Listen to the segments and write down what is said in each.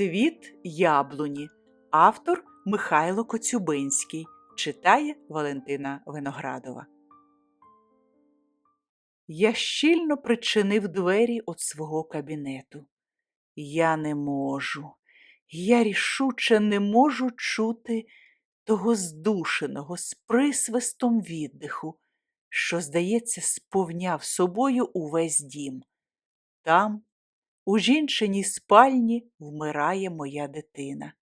Цвіт яблуні. Автор Михайло Коцюбинський. Читає Валентина Виноградова. Я щільно причинив двері від свого кабінету. Я не можу, я рішуче не можу чути того здушеного з присвистом віддиху, що, здається, сповняв собою увесь дім. Там, у жінчиній спальні, вмирає моя дитина.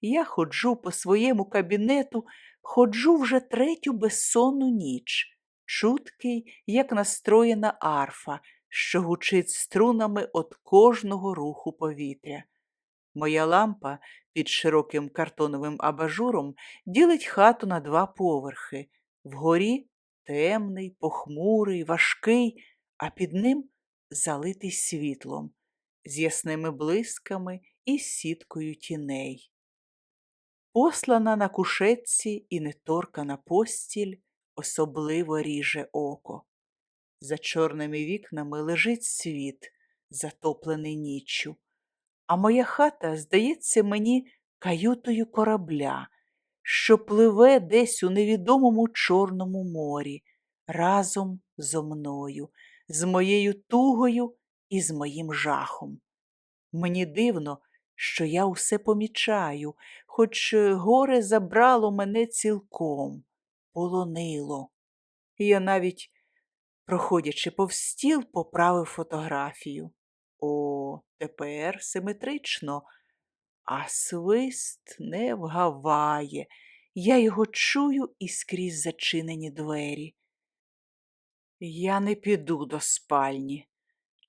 Я ходжу по своєму кабінету, ходжу вже третю безсонну ніч, чуткий, як настроєна арфа, що гучить струнами от кожного руху повітря. Моя лампа під широким картоновим абажуром ділить хату на два поверхи. Вгорі темний, похмурий, важкий, а під ним залитий світлом, з ясними блисками і сіткою тіней. Послана на кушетці і неторкана постіль особливо ріже око. За чорними вікнами лежить світ, затоплений ніччю, а моя хата здається мені каютою корабля, що пливе десь у невідомому Чорному морі разом зо мною, з моєю тугою і з моїм жахом. Мені дивно, що я усе помічаю, хоч горе забрало мене цілком, полонило. Я навіть, проходячи повз стіл, поправив фотографію. О, тепер симетрично, а свист не вгаває. Я його чую і скрізь зачинені двері. Я не піду до спальні.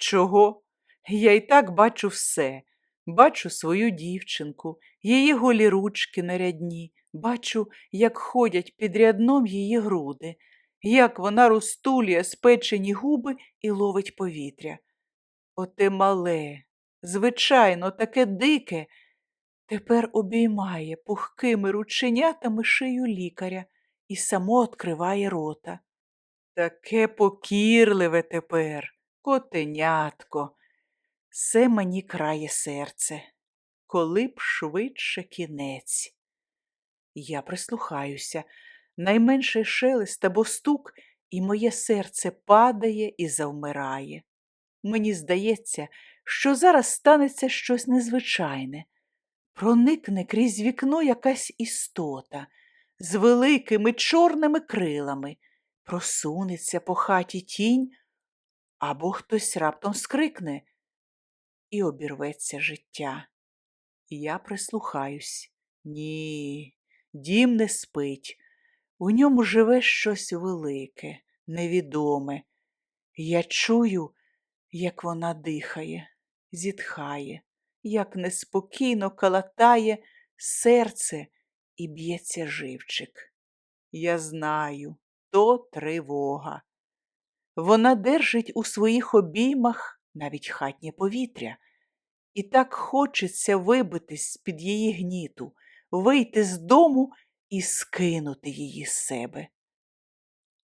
Чого? Я й так бачу все. Бачу свою дівчинку, її голі ручки нарядні, бачу, як ходять під рядном її груди, як вона розтулює спечені губи і ловить повітря. Оте мале, звичайно, таке дике, тепер обіймає пухкими рученятами шию лікаря і само відкриває рота. Таке покірливе тепер, котенятко. Все мені крає серце, коли б швидше кінець. Я прислухаюся, найменший шелест або стук, і моє серце падає і завмирає. Мені здається, що зараз станеться щось незвичайне. Проникне крізь вікно якась істота з великими чорними крилами, просунеться по хаті тінь, або хтось раптом скрикне і обірветься життя. Я прислухаюсь. Ні, дім не спить. У ньому живе щось велике, невідоме. Я чую, як вона дихає, зітхає, як неспокійно калатає серце і б'ється живчик. Я знаю, то тривога. Вона держить у своїх обіймах навіть хатнє повітря, і так хочеться вибитись з-під її гніту, вийти з дому і скинути її з себе.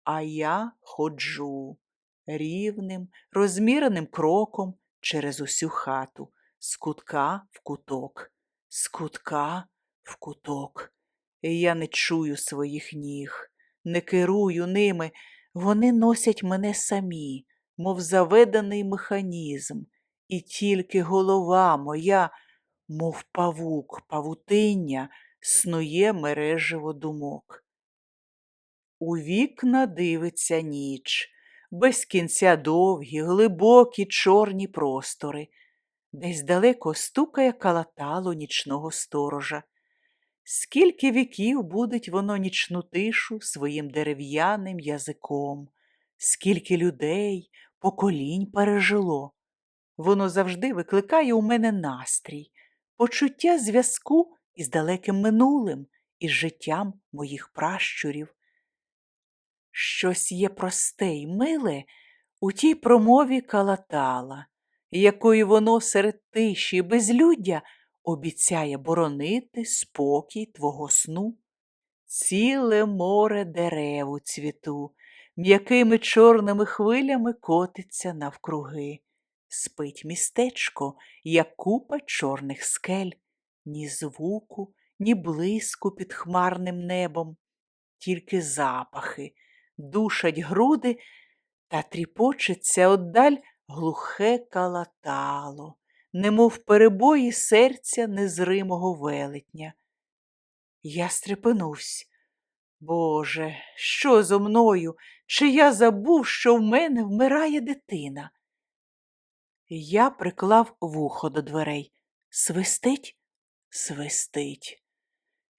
А я ходжу рівним, розміреним кроком через усю хату, з кутка в куток, з кутка в куток. І я не чую своїх ніг, не керую ними, вони носять мене самі, мов заведений механізм, і тільки голова моя, мов павук, павутиння, снує мережево думок. У вікна дивиться ніч, без кінця довгі, глибокі чорні простори, десь далеко стукає калатало нічного сторожа. Скільки віків будить воно нічну тишу своїм дерев'яним язиком, скільки людей, поколінь пережило. Воно завжди викликає у мене настрій, почуття зв'язку із далеким минулим, із життям моїх пращурів. Щось є просте й миле у тій промові калатала, якою воно серед тиші безлюддя обіцяє боронити спокій твого сну. Ціле море дерев у цвіту, м'якими чорними хвилями котиться навкруги. Спить містечко, як купа чорних скель, ні звуку, ні блиску під хмарним небом, тільки запахи душать груди та тріпочеться отдаль глухе калатало, немов перебої серця незримого велетня. Я стрепенувся. Боже, що зо мною? Чи я забув, що в мене вмирає дитина? Я приклав вухо до дверей. Свистить? Свистить.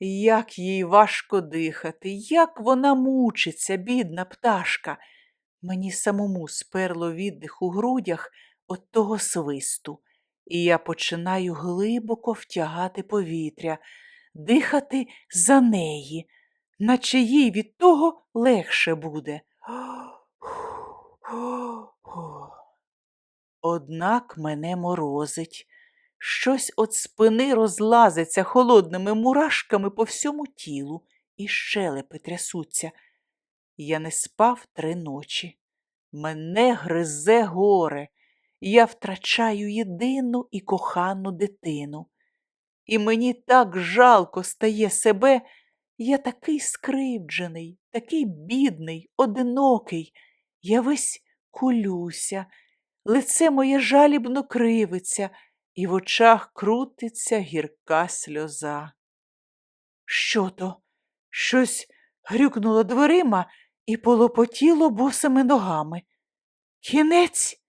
Як їй важко дихати, як вона мучиться, бідна пташка. Мені самому сперло віддих у грудях от того свисту, і я починаю глибоко втягати повітря, дихати за неї, наче їй від того легше буде. Однак мене морозить. Щось от спини розлазиться холодними мурашками по всьому тілу, і щелепи трясуться. Я не спав три ночі. Мене гризе горе, я втрачаю єдину і кохану дитину. І мені так жалко стає себе, я такий скривджений, такий бідний, одинокий, я весь кулюся, лице моє жалібно кривиться, і в очах крутиться гірка сльоза. Що то? Щось грюкнуло дверима і полопотіло босими ногами. Кінець.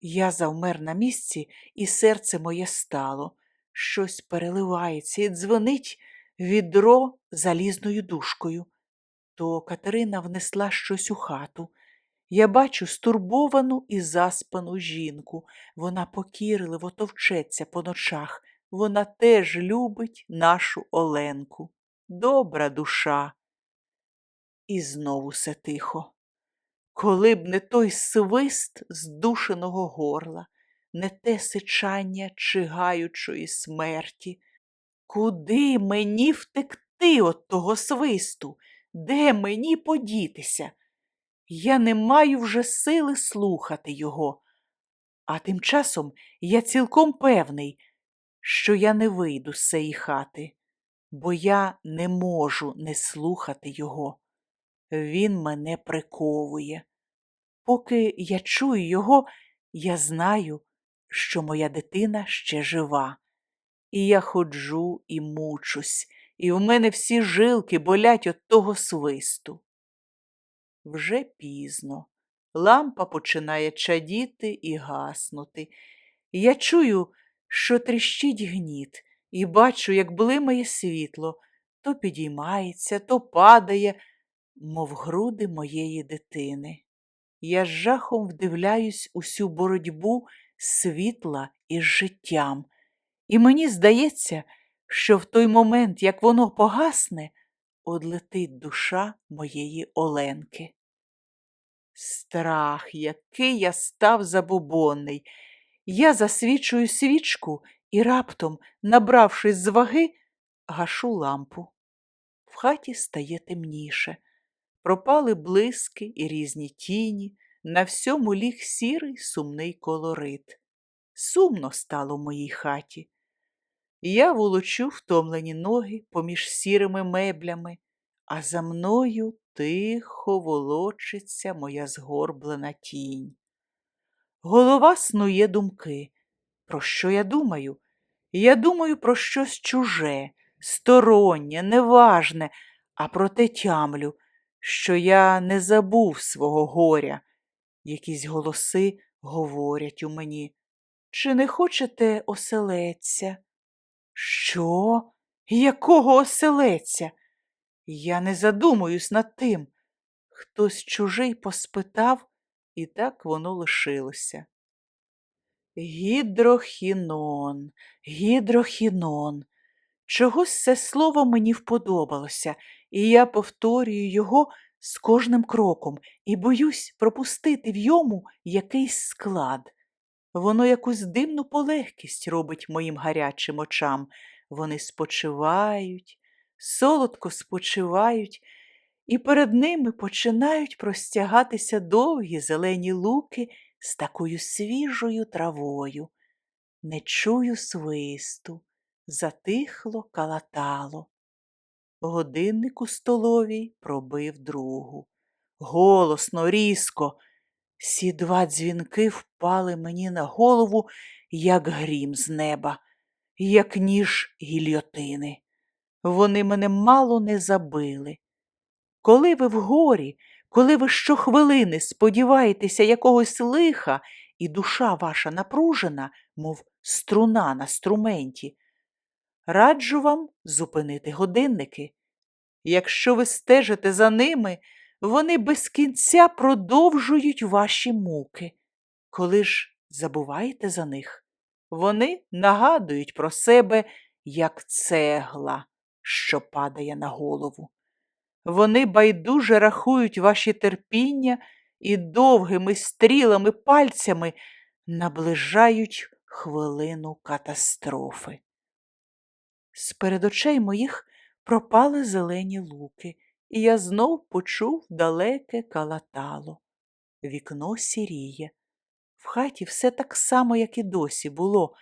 Я завмер на місці, і серце моє стало. Щось переливається і дзвонить відро залізною дужкою. То Катерина внесла щось у хату. Я бачу стурбовану і заспану жінку. Вона покірливо товчеться по ночах. Вона теж любить нашу Оленку. Добра душа. І знову все тихо. Коли б не той свист здушеного горла, не те сичання чигаючої смерті. Куди мені втекти от того свисту? Де мені подітися? Я не маю вже сили слухати його. А тим часом я цілком певний, що я не вийду з цієї хати, бо я не можу не слухати його. Він мене приковує. Поки я чую його, я знаю, що моя дитина ще жива. І я ходжу і мучусь, і в мене всі жилки болять от того свисту. Вже пізно. Лампа починає чадіти і гаснути. Я чую, що тріщить гніт, і бачу, як блимає світло, то підіймається, то падає, мов груди моєї дитини. Я з жахом вдивляюсь усю боротьбу світла із життям, і мені здається, що в той момент, як воно погасне, одлетить душа моєї Оленки. Страх, який я став забобонний. Я засвічую свічку і раптом, набравшись з ваги, гашу лампу. В хаті стає темніше. Пропали блиски і різні тіні, на всьому ліг сірий сумний колорит. Сумно стало в моїй хаті. Я волочу втомлені ноги поміж сірими меблями, а за мною тихо волочиться моя згорблена тінь. Голова снує думки. Про що я думаю? Я думаю про щось чуже, стороннє, неважне, а проте тямлю, що я не забув свого горя. Якісь голоси говорять у мені. Чи не хочете оселедця? Що? Якого оселедця? Я не задумуюсь над тим. Хтось чужий поспитав, і так воно лишилося. Гідрохінон, гідрохінон. Чогось це слово мені вподобалося, і я повторюю його з кожним кроком і боюсь пропустити в йому якийсь склад. Воно якусь дивну полегкість робить моїм гарячим очам. Вони спочивають, солодко спочивають, і перед ними починають простягатися довгі зелені луки з такою свіжою травою. Не чую свисту, затихло калатало. Годинник у столовій пробив другу. Голосно, різко. Сі два дзвінки впали мені на голову, як грім з неба, як ніж гільйотини. Вони мене мало не забили. Коли ви в горі, коли ви щохвилини сподіваєтеся якогось лиха, і душа ваша напружена, мов струна на струменті, раджу вам зупинити годинники. Якщо ви стежите за ними, вони без кінця продовжують ваші муки. Коли ж забуваєте за них, вони нагадують про себе, як цегла, що падає на голову. Вони байдуже рахують ваші терпіння і довгими стрілами пальцями наближають хвилину катастрофи. З-перед очей моїх пропали зелені луки, і я знов почув далеке калатало. Вікно сіріє. В хаті все так само, як і досі було,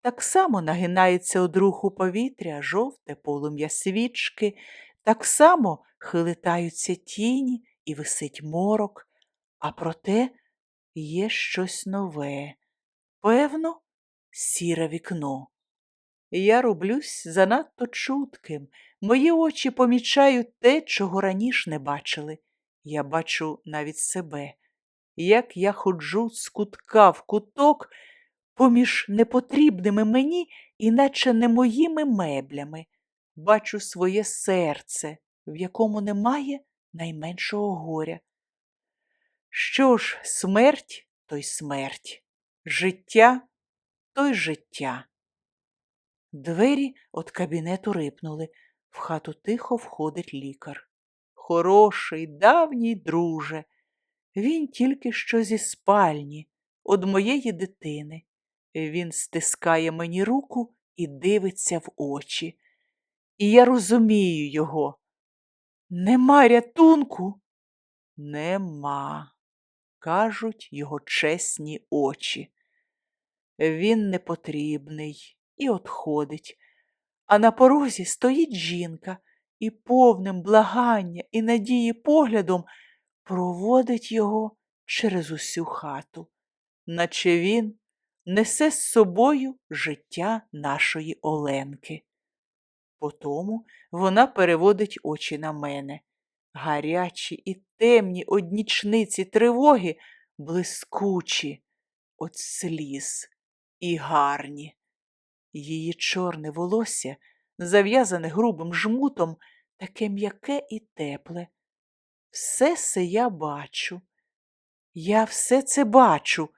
так само нагинається од руху повітря жовте полум'я свічки, так само хилитаються тіні і висить морок, а проте є щось нове, певно, сіре вікно. Я роблюсь занадто чутким, мої очі помічають те, чого раніше не бачили. Я бачу навіть себе, як я ходжу з кутка в куток поміж непотрібними мені, іначе не моїми меблями, бачу своє серце, в якому немає найменшого горя. Що ж, смерть то й смерть, життя то й життя. Двері від кабінету рипнули. В хату тихо входить лікар. Хороший, давній друже. Він тільки що зі спальні, од моєї дитини. Він стискає мені руку і дивиться в очі. І я розумію його. Нема рятунку? Нема, кажуть його чесні очі. Він непотрібний і отходить. А на порозі стоїть жінка і повним благання і надії поглядом проводить його через усю хату, наче він несе з собою життя нашої Оленки. Потому вона переводить очі на мене. Гарячі і темні однічниці тривоги, блискучі от сліз і гарні. Її чорне волосся, зав'язане грубим жмутом, таке м'яке і тепле. Все це я бачу. Я все це бачу.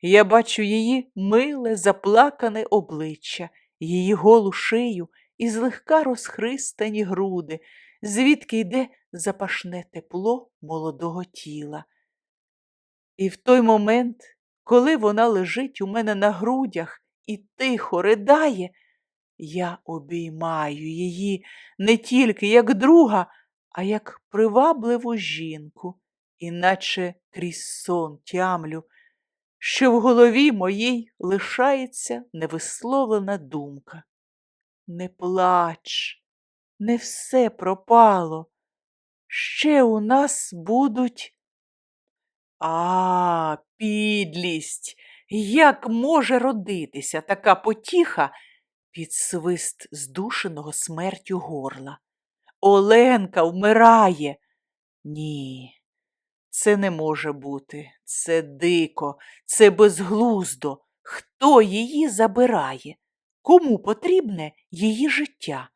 Я бачу її миле, заплакане обличчя, її голу шию і злегка розхристані груди, звідки йде запашне тепло молодого тіла. І в той момент, коли вона лежить у мене на грудях, і тихо ридає, я обіймаю її не тільки як друга, а як привабливу жінку, іначе крізь сон тямлю, що в голові моїй лишається невисловлена думка. Не плач, не все пропало. Ще у нас будуть. А, підлість. Як може родитися така потіха під свист здушеного смертю горла? Оленка вмирає. Ні, це не може бути. Це дико, це безглуздо. Хто її забирає? Кому потрібне її життя?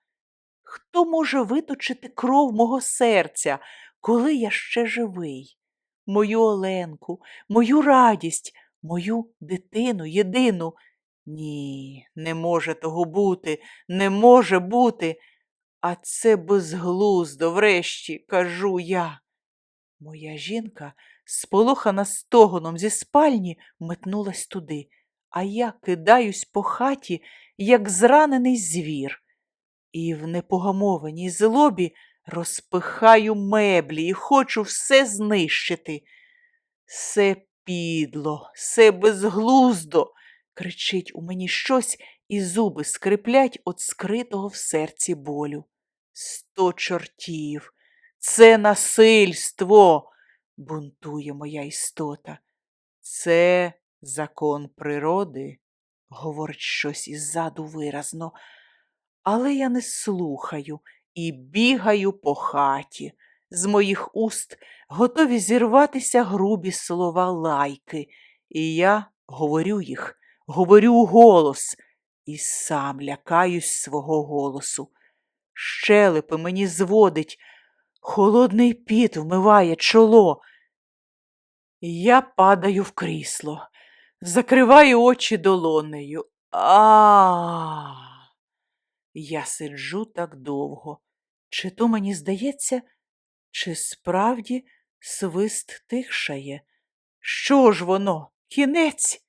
Хто може виточити кров мого серця, коли я ще живий? Мою Оленку, мою радість мою дитину єдину. Ні, не може того бути, не може бути. А це безглуздо, врешті, кажу я. Моя жінка, сполохана стогоном зі спальні, метнулась туди, а я кидаюсь по хаті, як зранений звір, і в непогамованій злобі розпихаю меблі і хочу все знищити. Все підло, все безглуздо, кричить у мені щось, і зуби скриплять от скритого в серці болю. Сто чортів, це насильство, бунтує моя істота. Це закон природи, говорить щось іззаду виразно, але я не слухаю і бігаю по хаті. З моїх уст готові зірватися грубі слова лайки, і я говорю їх, говорю голос, і сам лякаюсь свого голосу. Щелепи мені зводить, холодний піт вмиває чоло. Я падаю в крісло, закриваю очі долонею. А. Я сиджу так довго. Чи то мені здається, чи справді свист тихшає? Що ж воно? Кінець?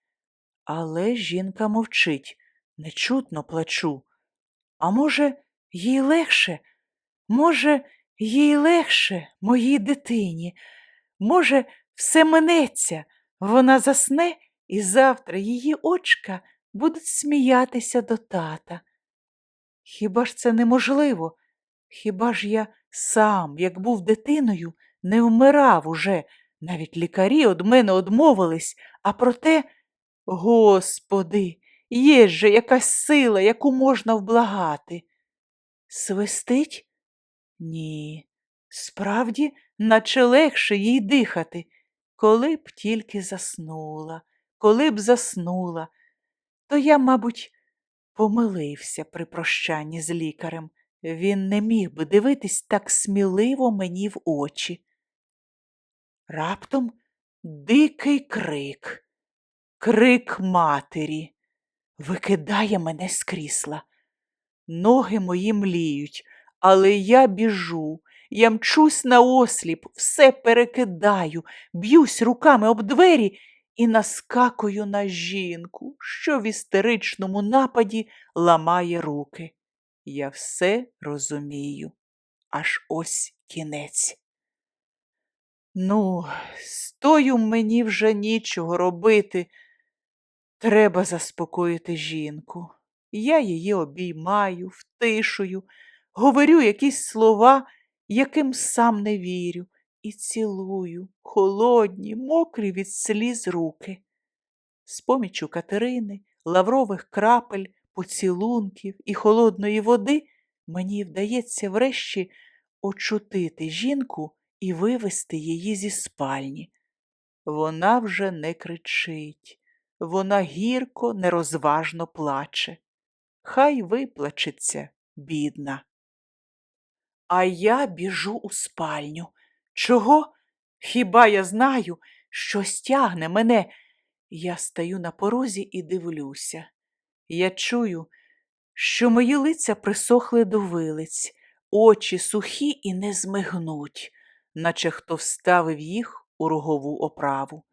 Але жінка мовчить, нечутно плачу. А може, їй легше? Може, їй легше, моїй дитині? Може, все минеться, вона засне, і завтра її очка будуть сміятися до тата. Хіба ж це неможливо? Хіба ж я сам, як був дитиною, не вмирав уже, навіть лікарі од мене одмовились, а проте, Господи, є же якась сила, яку можна вблагати. Свистить? Ні, справді, наче легше їй дихати, коли б тільки заснула, коли б заснула, то я, мабуть, помилився при прощанні з лікарем. Він не міг би дивитись так сміливо мені в очі. Раптом дикий крик, крик матері, викидає мене з крісла. Ноги мої мліють, але я біжу, я мчусь на осліп, все перекидаю, б'юсь руками об двері і наскакую на жінку, що в істеричному нападі ламає руки. Я все розумію, аж ось кінець. Ну, стою мені вже нічого робити. Треба заспокоїти жінку. Я її обіймаю, втишую, говорю якісь слова, яким сам не вірю, і цілую холодні, мокрі від сліз руки. З помічю Катерини, лаврових крапель, поцілунків і холодної води мені вдається врешті очутити жінку і вивести її зі спальні. Вона вже не кричить, вона гірко, нерозважно плаче. Хай виплачеться, бідна. А я біжу у спальню. Чого? Хіба я знаю, що стягне мене? Я стаю на порозі і дивлюся. Я чую, що мої лиця присохли до вилиць, очі сухі і не змигнуть, наче хто вставив їх у рогову оправу.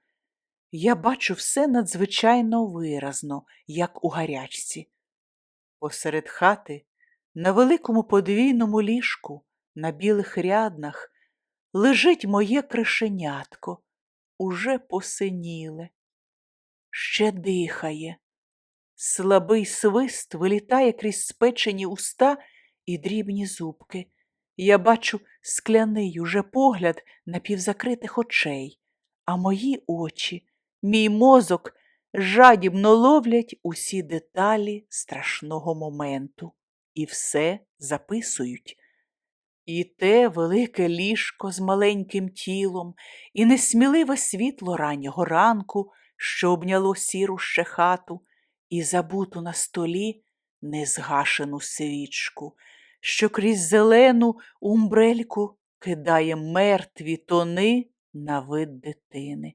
Я бачу все надзвичайно виразно, як у гарячці. Посеред хати, на великому подвійному ліжку, на білих ряднах, лежить моє кришенятко, уже посиніле, ще дихає. Слабий свист вилітає крізь спечені уста і дрібні зубки. Я бачу скляний уже погляд напівзакритих очей, а мої очі, мій мозок жадібно ловлять усі деталі страшного моменту і все записують. І те велике ліжко з маленьким тілом, і несміливе світло раннього ранку, що обняло сіру ще хату, і забуту на столі незгашену свічку, що крізь зелену умбрельку кидає мертві тони на вид дитини,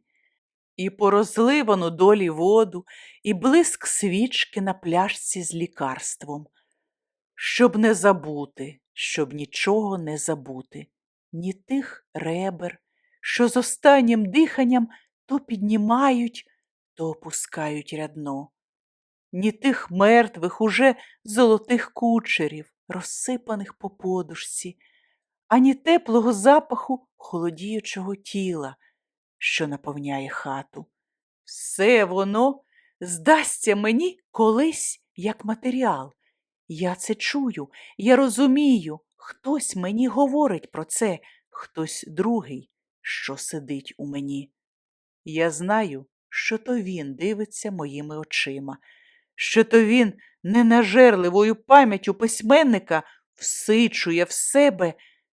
і порозливану долі воду, і блиск свічки на пляшці з лікарством, щоб не забути, щоб нічого не забути, ні тих ребер, що з останнім диханням то піднімають, то опускають рядно, ні тих мертвих уже золотих кучерів, розсипаних по подушці, ані теплого запаху холодіючого тіла, що наповняє хату. Все воно здасться мені колись як матеріал. Я це чую, я розумію. Хтось мені говорить про це, хтось другий, що сидить у мені. Я знаю, що то він дивиться моїми очима, що то він ненажерливою пам'яттю письменника всичує в себе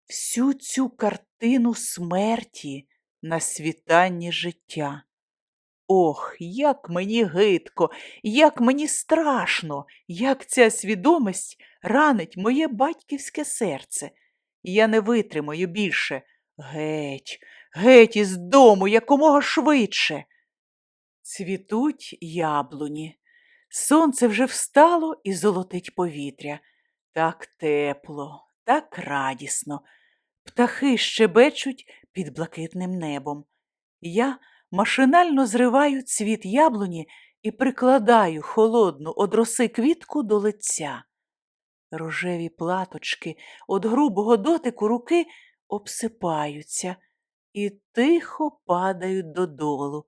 всю цю картину смерті на світанні життя. Ох, як мені гидко, як мені страшно, як ця свідомість ранить моє батьківське серце. Я не витримаю більше. Геть, геть із дому якомога швидше. Цвітуть яблуні. Сонце вже встало і золотить повітря. Так тепло, так радісно. Птахи щебечуть під блакитним небом. Я машинально зриваю цвіт яблуні і прикладаю холодну од роси квітку до лиця. Рожеві платочки від грубого дотику руки обсипаються і тихо падають додолу.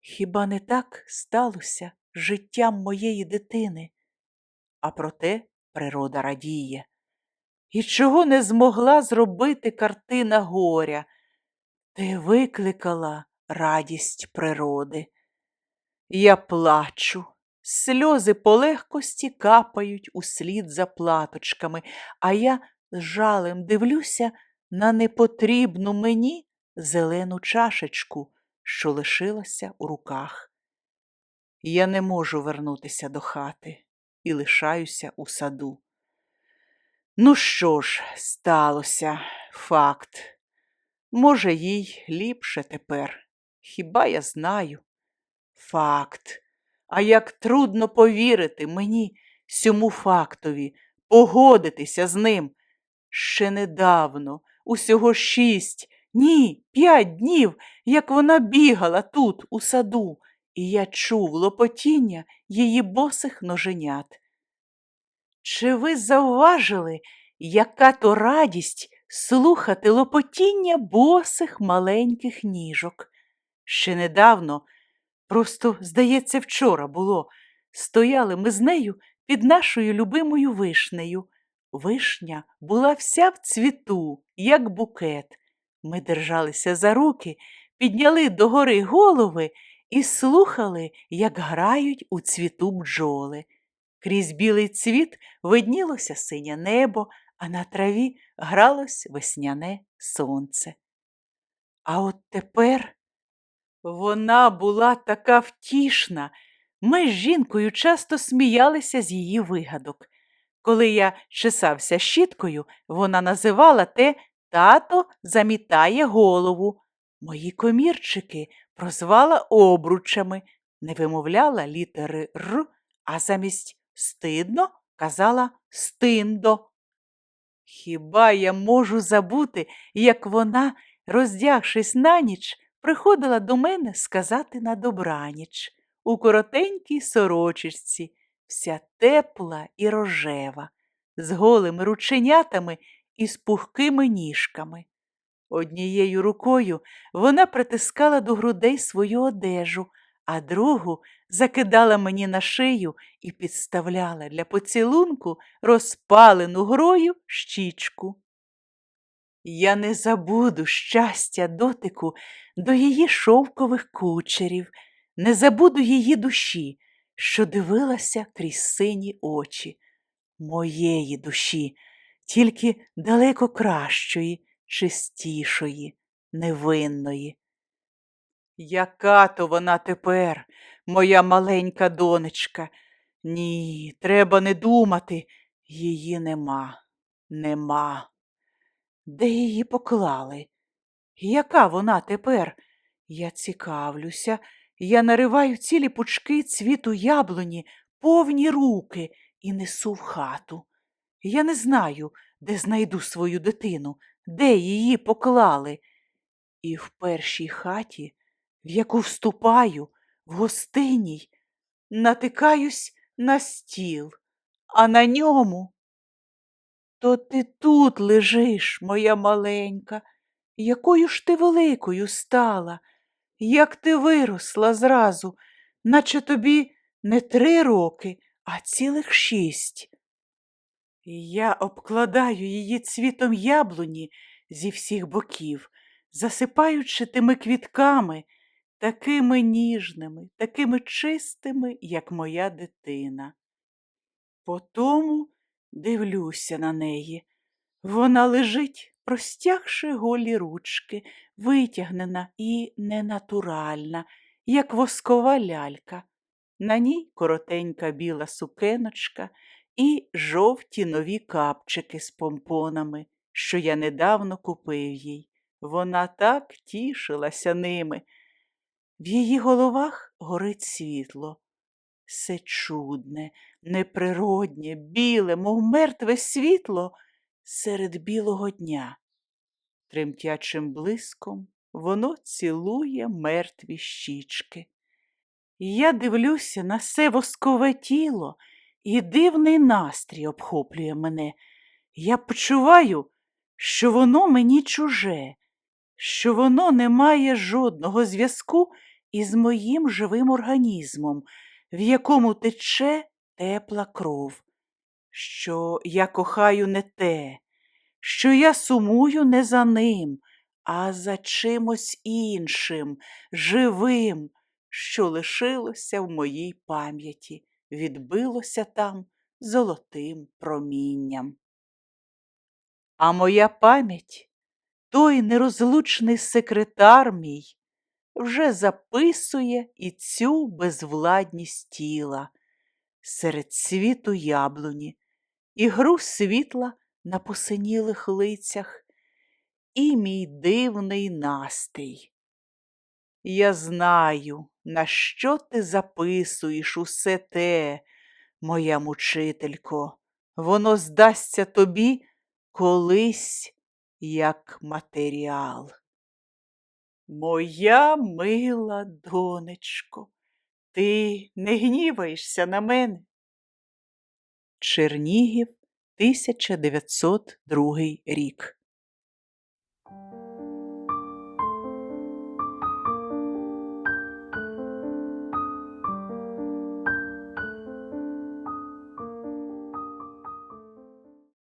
Хіба не так сталося життям моєї дитини? А проте природа радіє. І чого не змогла зробити картина горя? Ти викликала радість природи. Я плачу, сльози полегкості капають услід за платочками, а я з жалем дивлюся на непотрібну мені зелену чашечку, що лишилася у руках. Я не можу вернутися до хати і лишаюся у саду. Ну що ж, сталося, факт. Може, їй ліпше тепер. Хіба я знаю? Факт. А як трудно повірити мені сьому фактові, погодитися з ним. Ще недавно, усього шість, ні, п'ять днів, як вона бігала тут, у саду, і я чув лопотіння її босих ноженят. Чи ви зауважили, яка то радість слухати лопотіння босих маленьких ніжок? Ще недавно, просто, здається, вчора було, стояли ми з нею під нашою любимою вишнею. Вишня була вся в цвіту, як букет. Ми держалися за руки, підняли догори голови і слухали, як грають у цвіту бджоли. Крізь білий цвіт виднілося синє небо, а на траві гралось весняне сонце. А от тепер вона була така втішна. Ми з жінкою часто сміялися з її вигадок. Коли я чесався щіткою, вона називала те тато замітає голову. Мої комірчики прозвала обручами, не вимовляла літери Р, а замість стидно казала стиндо. Хіба я можу забути, як вона, роздягшись на ніч, приходила до мене сказати на добраніч у коротенькій сорочечці, вся тепла і рожева, з голими рученятами і з пухкими ніжками. Однією рукою вона притискала до грудей свою одежу, а другу закидала мені на шию і підставляла для поцілунку розпалену грою щічку. Я не забуду щастя дотику до її шовкових кучерів, не забуду її душі, що дивилася крізь сині очі, моєї душі, тільки далеко кращої, чистішої, невинної. Яка то вона тепер, моя маленька донечка? Ні, треба не думати. Її нема, нема. Де її поклали? Яка вона тепер? Я цікавлюся, я нариваю цілі пучки цвіту яблуні, повні руки і несу в хату. Я не знаю, де знайду свою дитину, де її поклали. І в першій хаті, в яку вступаю, в гостиній, натикаюсь на стіл, а на ньому. То ти тут лежиш, моя маленька, якою ж ти великою стала. як ти виросла зразу, наче тобі не три роки, а цілих шість. І Я обкладаю її цвітом яблуні зі всіх боків, засипаючи тими квітками, такими ніжними, такими чистими, як моя дитина. Потому дивлюся на неї. Вона лежить, простягши голі ручки, витягнена і ненатуральна, як воскова лялька. На ній коротенька біла сукеночка і жовті нові капчики з помпонами, що я недавно купив їй. Вона так тішилася ними. В її головах горить світло. Все чудне, неприроднє, біле, мов мертве світло серед білого дня. Тремтячим блиском воно цілує мертві щічки. Я дивлюся на се воскове тіло, і дивний настрій обхоплює мене. Я почуваю, що воно мені чуже, що воно не має жодного зв'язку із моїм живим організмом, в якому тече тепла кров, що я кохаю не те, що я сумую не за ним, а за чимось іншим, живим, що лишилося в моїй пам'яті, відбилося там золотим промінням. А моя пам'ять, той нерозлучний секретар мій, вже записує і цю безвладність тіла серед світу яблуні, і гру світла на посинілих лицях, і мій дивний настрій. Я знаю, на що ти записуєш усе те, моя мучителько, воно здасться тобі колись як матеріал. Моя мила донечко, ти не гніваєшся на мене. Чернігів, 1902 рік.